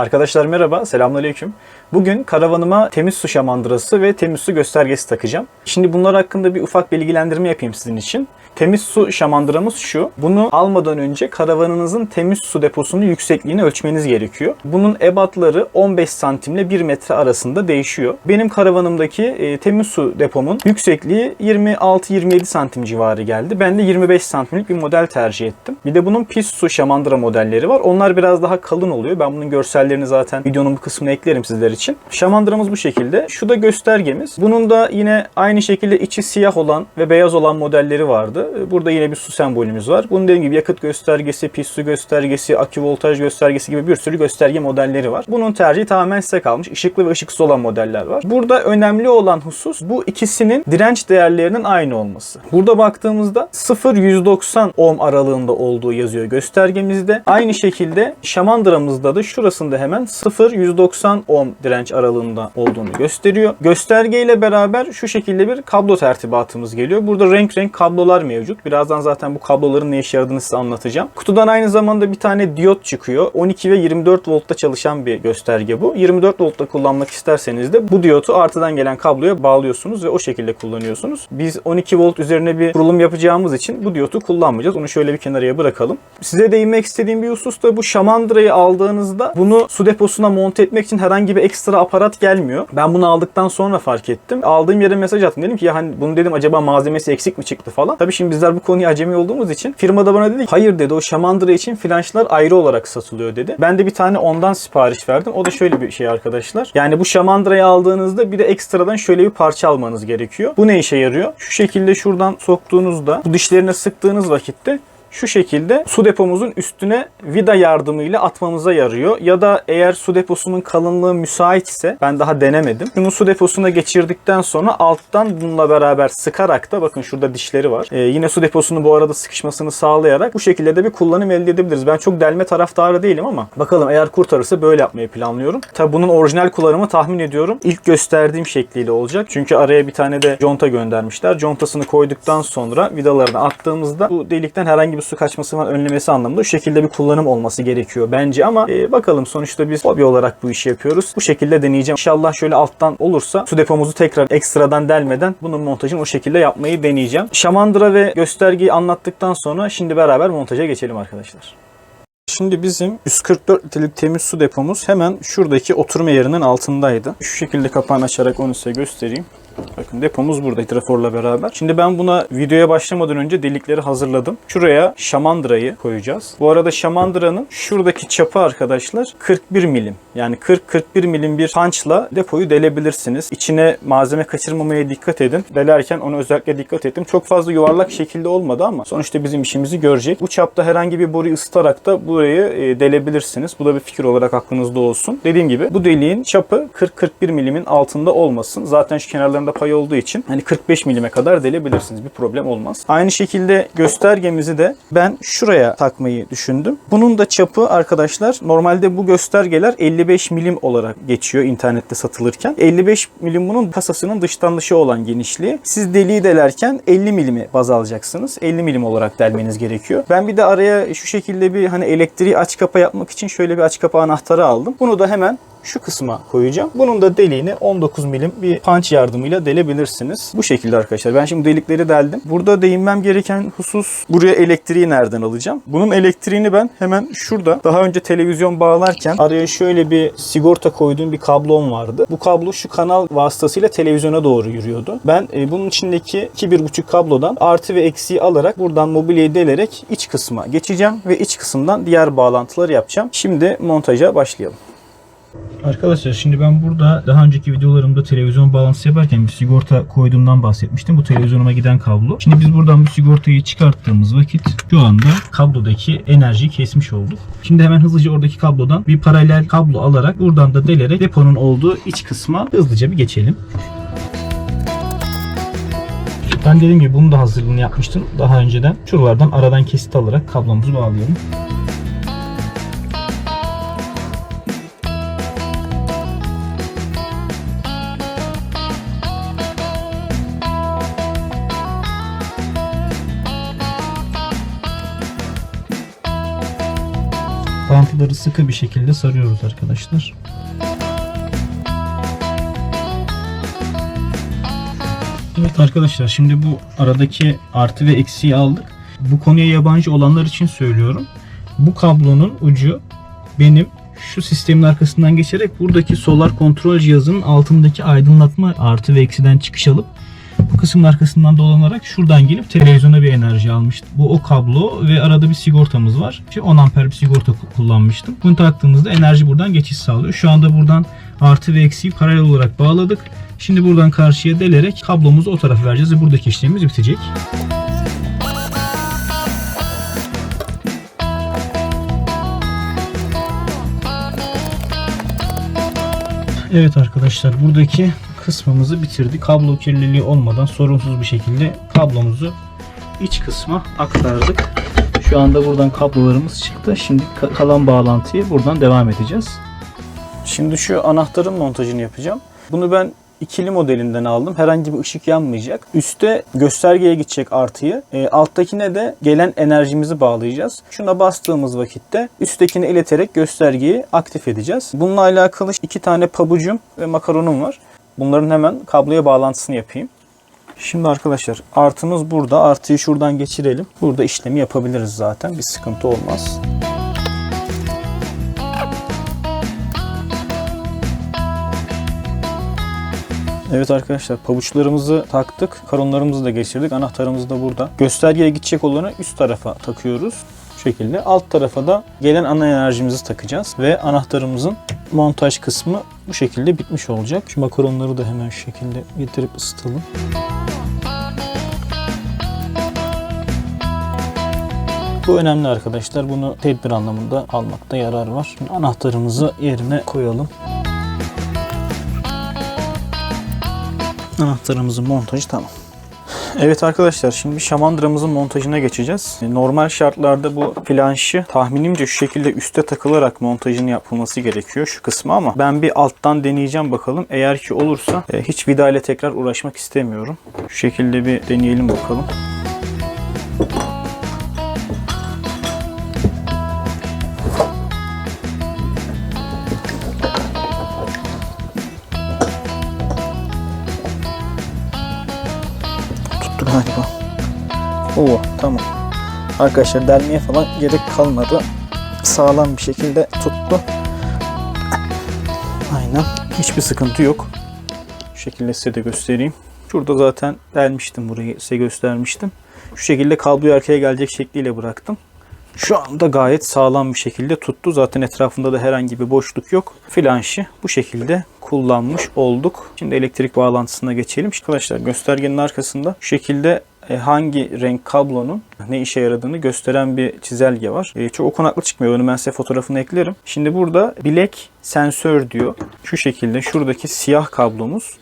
Arkadaşlar merhaba, selamünaleyküm. Bugün karavanıma temiz su şamandırası ve temiz su göstergesi takacağım. Şimdi bunlar hakkında bir ufak bilgilendirme yapayım sizin için. Temiz su şamandıramız şu. Bunu almadan önce karavanınızın temiz su deposunun yüksekliğini ölçmeniz gerekiyor. Bunun ebatları 15 santim ile 1 metre arasında değişiyor. Benim karavanımdaki e, temiz su depomun yüksekliği 26-27 santim civarı geldi. Ben de 25 santimlik bir model tercih ettim. Bir de bunun pis su şamandıra modelleri var. Onlar biraz daha kalın oluyor. Ben bunun görsellerini zaten videonun bu kısmına eklerim sizler için. Şamandıramız bu şekilde. Şu da göstergemiz. Bunun da yine aynı şekilde içi siyah olan ve beyaz olan modelleri vardı. Burada yine bir su sembolümüz var. Bunun dediğim gibi yakıt göstergesi, pis su göstergesi, akü voltaj göstergesi gibi bir sürü gösterge modelleri var. Bunun tercihi tamamen size kalmış. Işıklı ve ışıksız olan modeller var. Burada önemli olan husus bu ikisinin direnç değerlerinin aynı olması. Burada baktığımızda 0-190 ohm aralığında olduğu yazıyor göstergemizde. Aynı şekilde şamandıramızda da şurasında hemen 0-190 ohm direnç aralığında olduğunu gösteriyor. Gösterge ile beraber şu şekilde bir kablo tertibatımız geliyor. Burada renk renk kablolar mevcut. Birazdan zaten bu kabloların ne işe yaradığını size anlatacağım. Kutudan aynı zamanda bir tane diyot çıkıyor. 12 ve 24 voltta çalışan bir gösterge bu. 24 voltta kullanmak isterseniz de bu diyotu artıdan gelen kabloya bağlıyorsunuz ve o şekilde kullanıyorsunuz. Biz 12 volt üzerine bir kurulum yapacağımız için bu diyotu kullanmayacağız. Onu şöyle bir kenarıya bırakalım. Size değinmek istediğim bir husus da bu şamandırayı aldığınızda bunu su deposuna monte etmek için herhangi bir ekstra aparat gelmiyor. Ben bunu aldıktan sonra fark ettim. Aldığım yere mesaj attım. Dedim ki ya hani bunu dedim acaba malzemesi eksik mi çıktı falan. Tabii şimdi bizler bu konuya acemi olduğumuz için firmada bana dedi ki hayır dedi o şamandıra için flanşlar ayrı olarak satılıyor dedi. Ben de bir tane ondan sipariş verdim. O da şöyle bir şey arkadaşlar. Yani bu şamandırayı aldığınızda bir de ekstradan şöyle bir parça almanız gerekiyor. Bu ne işe yarıyor? Şu şekilde şuradan soktuğunuzda bu dişlerine sıktığınız vakitte şu şekilde su depomuzun üstüne vida yardımıyla atmamıza yarıyor. Ya da eğer su deposunun kalınlığı müsait ise ben daha denemedim. Şunu su deposuna geçirdikten sonra alttan bununla beraber sıkarak da bakın şurada dişleri var. Ee, yine su deposunun bu arada sıkışmasını sağlayarak bu şekilde de bir kullanım elde edebiliriz. Ben çok delme taraftarı değilim ama bakalım eğer kurtarırsa böyle yapmayı planlıyorum. Tabi bunun orijinal kullanımı tahmin ediyorum ilk gösterdiğim şekliyle olacak. Çünkü araya bir tane de conta göndermişler. Contasını koyduktan sonra vidalarını attığımızda bu delikten herhangi bir su kaçması falan önlemesi anlamında şu şekilde bir kullanım olması gerekiyor bence ama e, bakalım sonuçta biz hobi olarak bu işi yapıyoruz. Bu şekilde deneyeceğim. İnşallah şöyle alttan olursa su depomuzu tekrar ekstradan delmeden bunun montajını o şekilde yapmayı deneyeceğim. Şamandıra ve göstergeyi anlattıktan sonra şimdi beraber montaja geçelim arkadaşlar. Şimdi bizim 144 litrelik temiz su depomuz hemen şuradaki oturma yerinin altındaydı. Şu şekilde kapağını açarak onu size göstereyim. Bakın depomuz burada hidraforla beraber. Şimdi ben buna videoya başlamadan önce delikleri hazırladım. Şuraya şamandırayı koyacağız. Bu arada şamandıranın şuradaki çapı arkadaşlar 41 milim. Yani 40-41 milim bir punchla depoyu delebilirsiniz. İçine malzeme kaçırmamaya dikkat edin. Delerken ona özellikle dikkat ettim. Çok fazla yuvarlak şekilde olmadı ama sonuçta bizim işimizi görecek. Bu çapta herhangi bir boruyu ısıtarak da burayı e, delebilirsiniz. Bu da bir fikir olarak aklınızda olsun. Dediğim gibi bu deliğin çapı 40-41 milimin altında olmasın. Zaten şu kenarlarında pay olduğu için hani 45 milime kadar delebilirsiniz. Bir problem olmaz. Aynı şekilde göstergemizi de ben şuraya takmayı düşündüm. Bunun da çapı arkadaşlar normalde bu göstergeler 55 milim olarak geçiyor internette satılırken. 55 milim bunun kasasının dıştan dışa olan genişliği. Siz deliği delerken 50 milimi baz alacaksınız. 50 milim olarak delmeniz gerekiyor. Ben bir de araya şu şekilde bir hani elektriği aç kapa yapmak için şöyle bir aç kapa anahtarı aldım. Bunu da hemen şu kısma koyacağım. Bunun da deliğini 19 milim bir punch yardımıyla delebilirsiniz. Bu şekilde arkadaşlar. Ben şimdi delikleri deldim. Burada değinmem gereken husus buraya elektriği nereden alacağım? Bunun elektriğini ben hemen şurada daha önce televizyon bağlarken araya şöyle bir sigorta koyduğum bir kablom vardı. Bu kablo şu kanal vasıtasıyla televizyona doğru yürüyordu. Ben e, bunun içindeki 2-1.5 kablodan artı ve eksiği alarak buradan mobilyayı delerek iç kısma geçeceğim ve iç kısımdan diğer bağlantıları yapacağım. Şimdi montaja başlayalım. Arkadaşlar şimdi ben burada daha önceki videolarımda televizyon bağlantısı yaparken bir sigorta koyduğumdan bahsetmiştim. Bu televizyonuma giden kablo. Şimdi biz buradan bu sigortayı çıkarttığımız vakit şu anda kablodaki enerjiyi kesmiş olduk. Şimdi hemen hızlıca oradaki kablodan bir paralel kablo alarak buradan da delerek deponun olduğu iç kısma hızlıca bir geçelim. Ben dediğim gibi bunun da hazırlığını yapmıştım daha önceden. Şuralardan aradan kesit alarak kablomuzu bağlıyorum. Bağlantıları sıkı bir şekilde sarıyoruz arkadaşlar. Evet arkadaşlar şimdi bu aradaki artı ve eksiği aldık. Bu konuya yabancı olanlar için söylüyorum. Bu kablonun ucu benim şu sistemin arkasından geçerek buradaki solar kontrol cihazının altındaki aydınlatma artı ve eksiden çıkış alıp kısmın arkasından dolanarak şuradan gelip televizyona bir enerji almıştım. Bu o kablo ve arada bir sigortamız var. İşte 10 amper bir sigorta ku- kullanmıştım. Bunu taktığımızda enerji buradan geçiş sağlıyor. Şu anda buradan artı ve eksiği paralel olarak bağladık. Şimdi buradan karşıya delerek kablomuzu o tarafa vereceğiz ve buradaki işlemimiz bitecek. Evet arkadaşlar buradaki kısmımızı bitirdik. Kablo kirliliği olmadan sorunsuz bir şekilde kablomuzu iç kısma aktardık. Şu anda buradan kablolarımız çıktı. Şimdi ka- kalan bağlantıyı buradan devam edeceğiz. Şimdi şu anahtarın montajını yapacağım. Bunu ben ikili modelinden aldım. Herhangi bir ışık yanmayacak. Üste göstergeye gidecek artıyı. E, alttakine de gelen enerjimizi bağlayacağız. Şuna bastığımız vakitte üsttekini ileterek göstergeyi aktif edeceğiz. Bununla alakalı iki tane pabucum ve makaronum var. Bunların hemen kabloya bağlantısını yapayım. Şimdi arkadaşlar artımız burada. Artıyı şuradan geçirelim. Burada işlemi yapabiliriz zaten. Bir sıkıntı olmaz. Evet arkadaşlar pabuçlarımızı taktık. Karonlarımızı da geçirdik. Anahtarımız da burada. Göstergeye gidecek olanı üst tarafa takıyoruz. Şekilde. Alt tarafa da gelen ana enerjimizi takacağız. Ve anahtarımızın montaj kısmı bu şekilde bitmiş olacak. Şu makaronları da hemen şu şekilde getirip ısıtalım. Bu önemli arkadaşlar. Bunu tedbir anlamında almakta yarar var. Şimdi anahtarımızı yerine koyalım. Anahtarımızın montajı tamam. Evet arkadaşlar şimdi şamandıramızın montajına geçeceğiz. Normal şartlarda bu flanşı tahminimce şu şekilde üste takılarak montajını yapılması gerekiyor şu kısmı ama ben bir alttan deneyeceğim bakalım. Eğer ki olursa e, hiç vida ile tekrar uğraşmak istemiyorum. Şu şekilde bir deneyelim bakalım. Oo tamam. Arkadaşlar delmeye falan gerek kalmadı. Sağlam bir şekilde tuttu. Aynen. Hiçbir sıkıntı yok. Şu şekilde size de göstereyim. Şurada zaten delmiştim burayı size göstermiştim. Şu şekilde kabloyu arkaya gelecek şekliyle bıraktım. Şu anda gayet sağlam bir şekilde tuttu. Zaten etrafında da herhangi bir boşluk yok. Flanşı bu şekilde kullanmış olduk. Şimdi elektrik bağlantısına geçelim. Arkadaşlar göstergenin arkasında şu şekilde hangi renk kablonun ne işe yaradığını gösteren bir çizelge var. E, çok okunaklı çıkmıyor. Onu ben size fotoğrafını eklerim. Şimdi burada bilek sensör diyor. Şu şekilde şuradaki siyah kablomuz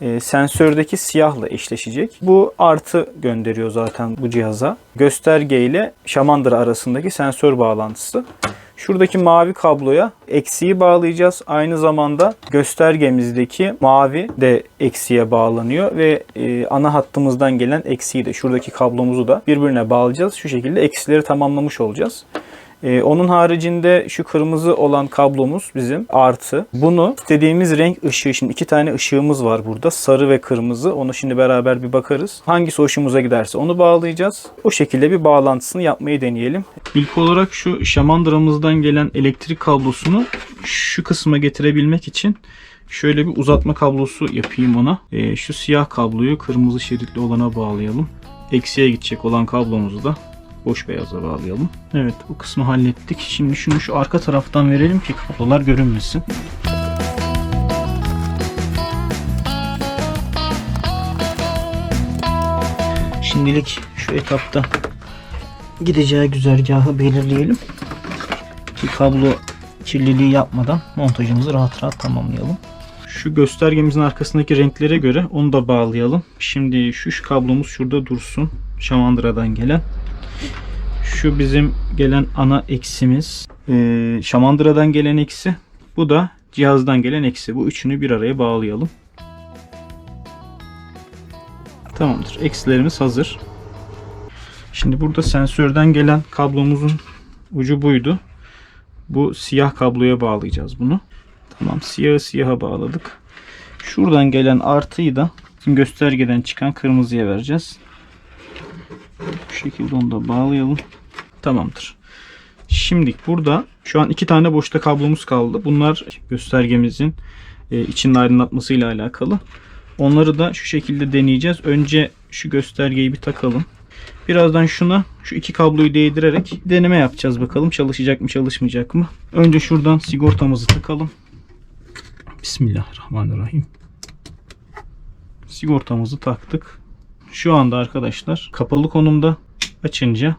e, sensördeki siyahla eşleşecek. Bu artı gönderiyor zaten bu cihaza. Gösterge ile şamandıra arasındaki sensör bağlantısı. Şuradaki mavi kabloya eksiği bağlayacağız. Aynı zamanda göstergemizdeki mavi de eksiğe bağlanıyor ve e, ana hattımızdan gelen eksiği de şuradaki kablomuzu da birbirine bağlayacağız. Şu şekilde eksileri tamamlamış olacağız. Ee, onun haricinde şu kırmızı olan kablomuz bizim artı. Bunu istediğimiz renk ışığı şimdi iki tane ışığımız var burada. Sarı ve kırmızı. Onu şimdi beraber bir bakarız. Hangisi hoşumuza giderse onu bağlayacağız. O şekilde bir bağlantısını yapmayı deneyelim. İlk olarak şu şamandıramızdan gelen elektrik kablosunu şu kısma getirebilmek için şöyle bir uzatma kablosu yapayım ona. Ee, şu siyah kabloyu kırmızı şeritli olana bağlayalım. Eksiye gidecek olan kablomuzu da boş beyaza bağlayalım. Evet bu kısmı hallettik. Şimdi şunu şu arka taraftan verelim ki kablolar görünmesin. Şimdilik şu etapta gideceği güzergahı belirleyelim. Ki kablo kirliliği yapmadan montajımızı rahat rahat tamamlayalım. Şu göstergemizin arkasındaki renklere göre onu da bağlayalım. Şimdi şu, şu kablomuz şurada dursun. Şamandıradan gelen. Şu bizim gelen ana eksimiz. Ee, Şamandıradan gelen eksi. Bu da cihazdan gelen eksi. Bu üçünü bir araya bağlayalım. Tamamdır. Eksilerimiz hazır. Şimdi burada sensörden gelen kablomuzun ucu buydu. Bu siyah kabloya bağlayacağız bunu. Tamam siyahı siyaha bağladık. Şuradan gelen artıyı da göstergeden çıkan kırmızıya vereceğiz. Bu şekilde onu da bağlayalım. Tamamdır. Şimdi burada şu an iki tane boşta kablomuz kaldı. Bunlar göstergemizin e, içinin aydınlatmasıyla alakalı. Onları da şu şekilde deneyeceğiz. Önce şu göstergeyi bir takalım. Birazdan şuna şu iki kabloyu değdirerek deneme yapacağız bakalım çalışacak mı çalışmayacak mı. Önce şuradan sigortamızı takalım. Bismillahirrahmanirrahim. Sigortamızı taktık. Şu anda arkadaşlar kapalı konumda açınca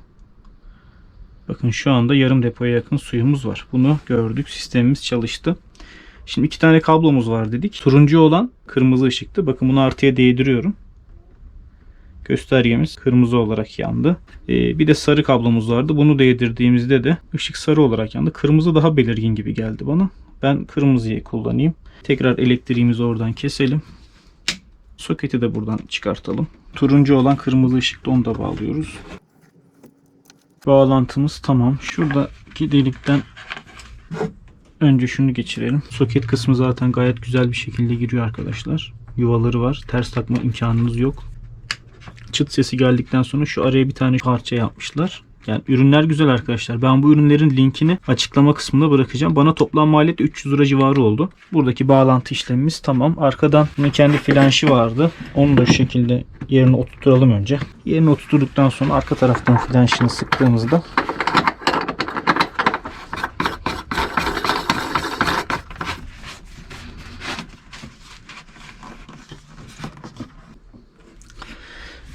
bakın şu anda yarım depoya yakın suyumuz var. Bunu gördük. Sistemimiz çalıştı. Şimdi iki tane kablomuz var dedik. Turuncu olan kırmızı ışıktı. Bakın bunu artıya değdiriyorum. Göstergemiz kırmızı olarak yandı. Ee, bir de sarı kablomuz vardı. Bunu değdirdiğimizde de ışık sarı olarak yandı. Kırmızı daha belirgin gibi geldi bana. Ben kırmızıyı kullanayım. Tekrar elektriğimizi oradan keselim. Soketi de buradan çıkartalım. Turuncu olan kırmızı ışıkta onu da bağlıyoruz. Bağlantımız tamam. Şuradaki delikten önce şunu geçirelim. Soket kısmı zaten gayet güzel bir şekilde giriyor arkadaşlar. Yuvaları var. Ters takma imkanınız yok. Çıt sesi geldikten sonra şu araya bir tane parça yapmışlar. Yani ürünler güzel arkadaşlar. Ben bu ürünlerin linkini açıklama kısmında bırakacağım. Bana toplam maliyeti 300 lira civarı oldu. Buradaki bağlantı işlemimiz tamam. Arkadan bunun kendi flanşı vardı. Onu da şu şekilde yerine oturtalım önce. Yerine oturttuktan sonra arka taraftan flanşını sıktığımızda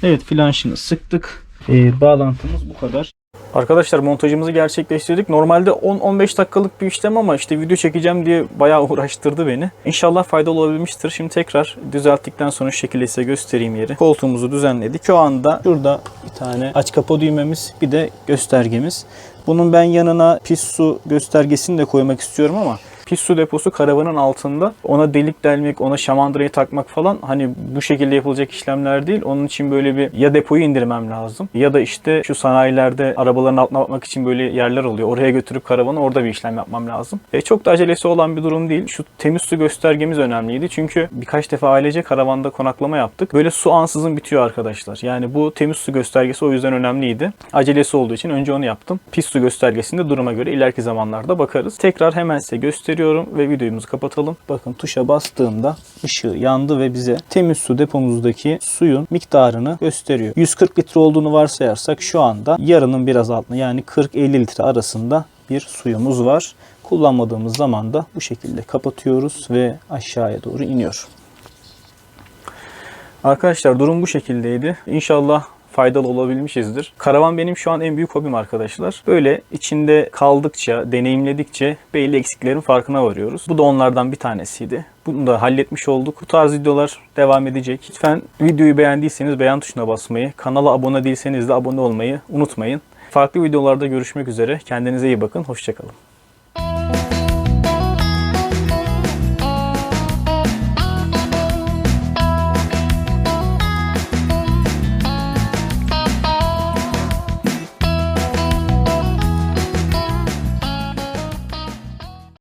Evet flanşını sıktık. Ee, bağlantımız bu kadar. Arkadaşlar montajımızı gerçekleştirdik. Normalde 10-15 dakikalık bir işlem ama işte video çekeceğim diye bayağı uğraştırdı beni. İnşallah faydalı olabilmiştir. Şimdi tekrar düzelttikten sonra şekilde size göstereyim yeri. Koltuğumuzu düzenledik. Şu anda şurada bir tane aç kapa düğmemiz bir de göstergemiz. Bunun ben yanına pis su göstergesini de koymak istiyorum ama pis su deposu karavanın altında. Ona delik delmek, ona şamandırayı takmak falan hani bu şekilde yapılacak işlemler değil. Onun için böyle bir ya depoyu indirmem lazım ya da işte şu sanayilerde arabaların altına bakmak için böyle yerler oluyor. Oraya götürüp karavanı orada bir işlem yapmam lazım. E, çok da acelesi olan bir durum değil. Şu temiz su göstergemiz önemliydi. Çünkü birkaç defa ailece karavanda konaklama yaptık. Böyle su ansızın bitiyor arkadaşlar. Yani bu temiz su göstergesi o yüzden önemliydi. Acelesi olduğu için önce onu yaptım. Pis su göstergesinde duruma göre ileriki zamanlarda bakarız. Tekrar hemen size gösteriyorum ve videomuzu kapatalım. Bakın tuşa bastığımda ışığı yandı ve bize temiz su depomuzdaki suyun miktarını gösteriyor. 140 litre olduğunu varsayarsak şu anda yarının biraz altında yani 40-50 litre arasında bir suyumuz var. Kullanmadığımız zaman da bu şekilde kapatıyoruz ve aşağıya doğru iniyor. Arkadaşlar durum bu şekildeydi. İnşallah faydalı olabilmişizdir. Karavan benim şu an en büyük hobim arkadaşlar. Böyle içinde kaldıkça, deneyimledikçe belli eksiklerin farkına varıyoruz. Bu da onlardan bir tanesiydi. Bunu da halletmiş olduk. Bu tarz videolar devam edecek. Lütfen videoyu beğendiyseniz beğen tuşuna basmayı, kanala abone değilseniz de abone olmayı unutmayın. Farklı videolarda görüşmek üzere. Kendinize iyi bakın. Hoşçakalın.